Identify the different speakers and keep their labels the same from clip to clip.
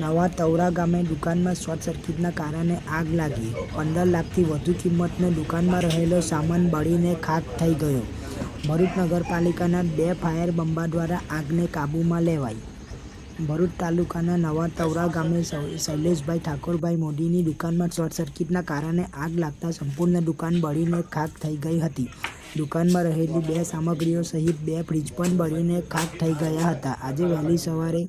Speaker 1: નવા તવરા ગામે દુકાનમાં શોર્ટ સર્કિટના કારણે આગ લાગી. પંદર લાખથી વધુ કિંમતનો દુકાનમાં રહેલો સામાન બળીને ખાખ થઈ ગયો. ભરૂચ નગરપાલિકાના બે ફાયર બંબા દ્વારા આગને કાબૂમાં લેવાઈ. ભરૂચ તાલુકાના નવા તવરા ગામે શૈલેષભાઈ ઠાકોરભાઈ મોદીની દુકાનમાં શોર્ટ સર્કિટના કારણે આગ લાગતા સંપૂર્ણ દુકાન બળીને ખાખ થઈ ગઈ હતી. દુકાનમાં રહેલી બે સામગ્રીઓ સહિત બે ફ્રીજ પણ બળીને ખાખ થઈ ગયા હતા. આજે વહેલી સવારે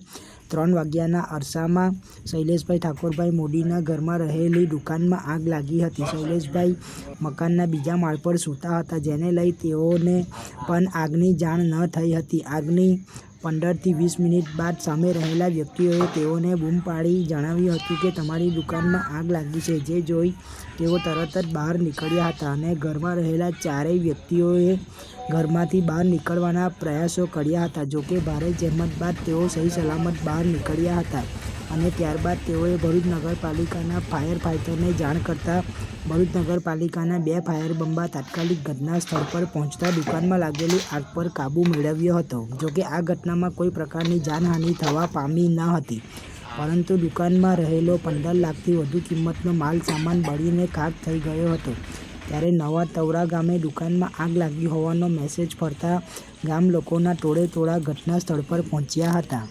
Speaker 1: ત્રણ વાગ્યાના અરસામાં શૈલેષભાઈ ઠાકોરભાઈ મોદીના ઘરમાં રહેલી દુકાનમાં આગ લાગી હતી. શૈલેષભાઈ મકાનના બીજા માળ પર સૂતા હતા, જેને લઈ તેઓને પણ આગની જાણ ન થઈ હતી. આગની પંદરથી વીસ મિનિટ બાદ સામે રહેલા વ્યક્તિઓએ તેઓને બૂમ પાડી જણાવ્યું હતું કે તમારી દુકાનમાં આગ લાગી છે. જે જોઈ તેઓ તરત જ બહાર નીકળ્યા હતા અને ઘરમાં રહેલા ચારેય વ્યક્તિઓએ ઘરમાંથી બહાર નીકળવાના પ્રયાસો કર્યા હતા. જોકે ભારે જહેમત બાદ તેઓ સહી સલામત બહાર નીકળ્યા હતા. અને ત્યારબાદ તેઓએ ભરૂચ નગરપાલિકાના ફાયર ફાઇટરને જાણ કરતાં ભરૂચ નગરપાલિકાના બે ફાયર બંબા તાત્કાલિક ઘટના સ્થળ પર પહોંચતા દુકાનમાં લાગેલી આગ પર કાબૂ મેળવ્યો હતો. જોકે આ ઘટનામાં કોઈ પ્રકારની જાનહાનિ થવા પામી ન હતી. પરંતુ દુકાનમાં રહેલો પંદર લાખથી વધુ કિંમતનો માલ સામાન બળીને ખાખ થઈ ગયો હતો. ત્યારે નવા તવરા ગામે દુકાનમાં આગ લાગી હોવાનો મેસેજ ફરતા ગામ લોકોના ટોળે ટોળા ઘટના સ્થળ પર પહોંચ્યા હતા.